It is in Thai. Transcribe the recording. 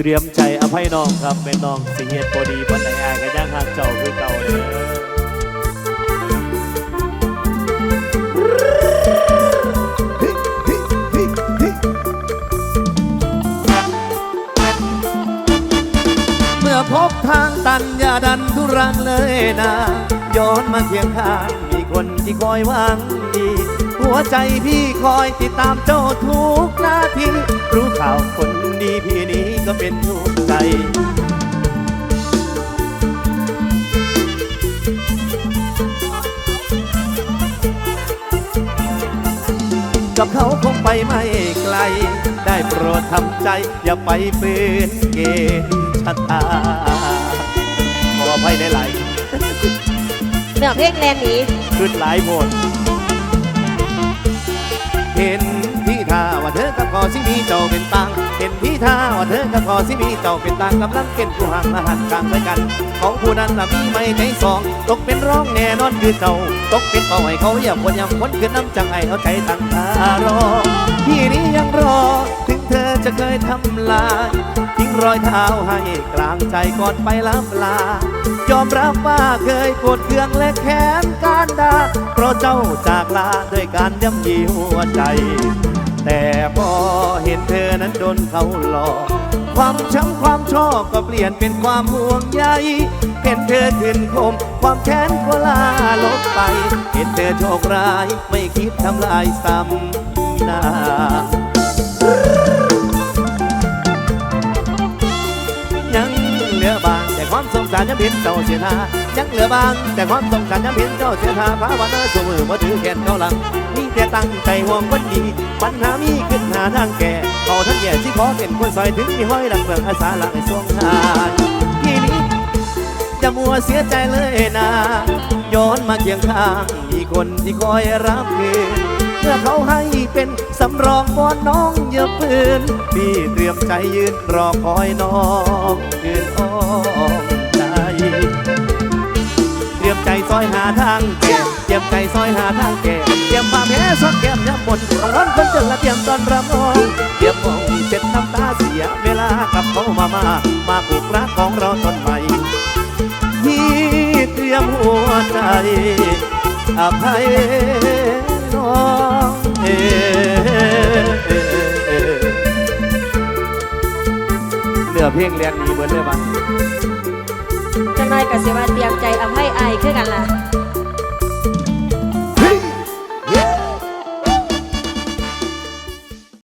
เตรียมใจอภัยน้องครับเป็นน้องสิเหตุบดีปันไหนอายก็ย่างหักเจ้าคือเก่าเลยเมื่อพบทางตันอย่าดันทุรังเลยนะย้อนมาเคียงข้างมีคนที่คอยหวังดี หัวใจพี่คอยติดตามเจ้าทุกนาที กับเขาคงไปไม่ไกล ได้โปรดทำใจ อย่าไปฝืนเกณฑ์ชะตาขออภัยได้หลายเนื้อเพลงแลนนีขึ้นหลายโพดเห็นที่ท่าว่าเธอกับขอสิมีเจ้าเป็นตังเห็น ที่ท่าว่าเธอกับขอสิมีเจ้าเป็นตังกำลังเก็นผู้ห่างละหันกลางไปกันของผู้นั้นน่ะมีไม่ใจสองตกเป็นร้องแน่นอนคือเจ้าตกเป็นเป้าให้เขาอย่าควรยำคนคือน้ำจังไอเอาใจตั้งตารอพี่นี้ยังรอ ถึงเธอจะเคยทำลายทิ้งรอยเท้าให้กลางใจก่อนไปลับลายอมรับว่าเคยโกรธเคืองและแค้นการดาเพราะเจ้าจากลาด้วยการย่ำยีหัวใจ แต่พอเห็นเธอนั้นโดนเขาหลอก ความช้ำความชอบก็เปลี่ยนเป็นความห่วงใย เห็นเธอขึ้นคม ความแค้นก็ลาลบไป เห็นเธอโชคร้ายไม่คิดทำลายซ้ำหน้าามสงสารยังเห็นเจ้าเสียท่ายังเหลือบาง แต่ความสงสารยังเห็นเจ้าเสียท่าพระวันเออสมือมาถือแขนเขาหลังมีแต่ตั้งใจห่วงคนดีปัญหามีขึ้นหาทางแก่ขอท่านแย่ที่ขอเป็นคนซอยถึงมีห้อยดังเบืองอาสาหลังให้สวงทานทีนี้จะมัวเสียใจเลยนะย้อนมาเคียงข้างมีคนที่คอยรับคืนเมื่อเขาให้เป็นสำรองบอนน้องอย่าปืนพี่เตรียมใจยืนรอคอยน้องคืนอ้อม อยหาทางแก่เตรียมใจซอยหาทางแก่เตรียมผ้าแพ้ซอกแก้มย้ำบนของร้อนคนจนและเตรียมตอนรำน้องเตรียมมองเช็ดน้ำตาเสียเวลากับเขามามามาผูกรักของเราตอนใหม่ที่เตรียมหัวใจอภัยน้องเอเหลือเพลงเรียนนี้เบิดเลยบ้าง น้อยก็เสียว่าเตรียมใจอภัยอายคือกันล่ะ